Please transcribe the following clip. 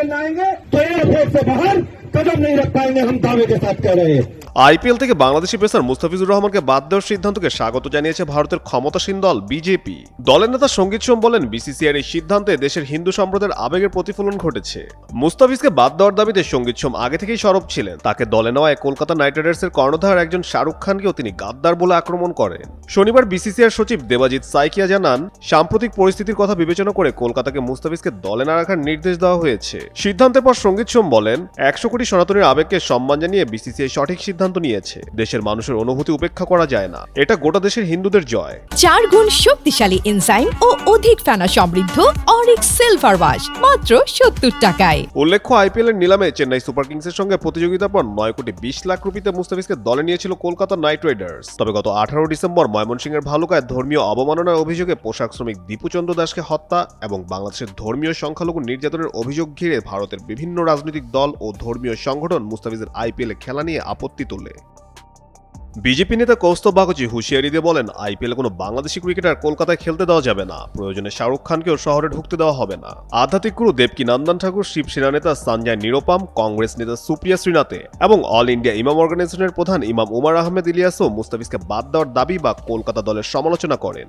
खेलने आएँगे तो एयरपोर्ट से बाहर कदम नहीं रख पाएंगे हम दावे के साथ कह रहे हैं আইপিএল থেকে বাংলাদেশি পেসার মুস্তাফিজুর রহমানকে বাদ দেওয়ার সিদ্ধান্তকে স্বাগত জানিয়েছে ভারতের ক্ষমতাসীন দল বিজেপি দলের নেতা সঙ্গীত সোম বলেন বিসিসিআর এই সিদ্ধান্তে দেশের হিন্দু সম্প্রদায়ের আবেগের প্রতিফলন ঘটেছে মুস্তাফিজকে বাদ দেওয়ার দাবিতে সঙ্গীত সোম আগে থেকেই সরব ছিলেন তাকে দলে নেওয়ায় কলকাতা নাইট রাইডার্সের কর্ণধার একজন শাহরুখ খানকেও তিনি গাদ্দার বলে আক্রমণ করেন শনিবার বিসিসিআর সচিব দেবাজিৎ সাইকিয়া জানান সাম্প্রতিক পরিস্থিতির কথা বিবেচনা করে কলকাতাকে মুস্তাফিজকে দলে না রাখার নির্দেশ দেওয়া হয়েছে সিদ্ধান্তের পর সঙ্গীত সোম বলেন একশো কোটি সনাতনীর আবেগকে সম্মান জানিয়ে বিসিসিআই সঠিক সিদ্ধান্ত নিয়েছে। দেশের মানুষের অনুভূতি উপেক্ষা করা যায় না। এটা গোটা দেশের হিন্দুদের জয়। চার গুণ শক্তিশালী এনজাইম ও অধিক ফেনা সমৃদ্ধ অরিক সিলভার ওয়াশ মাত্র সত্তর টাকায়। উল্লেখ্য আইপিএল এর নিলামে চেন্নাই সুপার কিংসের সঙ্গে প্রতিযোগিতার পর নয় কোটি বিশ লাখ রুপিতে মুস্তাফিজকে দলে নিয়েছিল কলকাতা নাইট রাইডার্স। তবে গত আঠারো ডিসেম্বর ময়মনসিংহের ভালুকায় ধর্মীয় অবমাননার অভিযোগে পোশাক শ্রমিক দীপুচন্দ্র দাসকে হত্যা এবং বাংলাদেশের ধর্মীয় সংখ্যালঘু নির্যাতনের অভিযোগ ঘিরে ভারতের বিভিন্ন রাজনৈতিক দল ও ধর্মীয় সংগঠন মুস্তাফিজের আইপিএল খেলা নিয়ে আপত্তি তোলে। বিজেপি নেতা কৌস্তব বাগচি হুঁশিয়ারি দিয়ে বলেন, আইপিএলে কোনো বাংলাদেশি ক্রিকেটার কলকাতায় খেলতে দেওয়া যাবে না। প্রয়োজনে শাহরুখ খানকেও শহরে ঢুকতে দেওয়া হবে না। আধ্যাত্মিক গুরু দেবকী নন্দন ঠাকুর, শিবসেনা নেতা সঞ্জয় নিরোপাম, কংগ্রেস নেতা সুপ্রিয়া শ্রীনাথে এবং অল ইন্ডিয়া ইমাম অর্গানাইজেশনের প্রধান ইমাম উমার আহমেদ ইলিয়াসও মুস্তাফিজকে বাদ দেওয়ার দাবি বা কলকাতা দলের সমালোচনা করেন।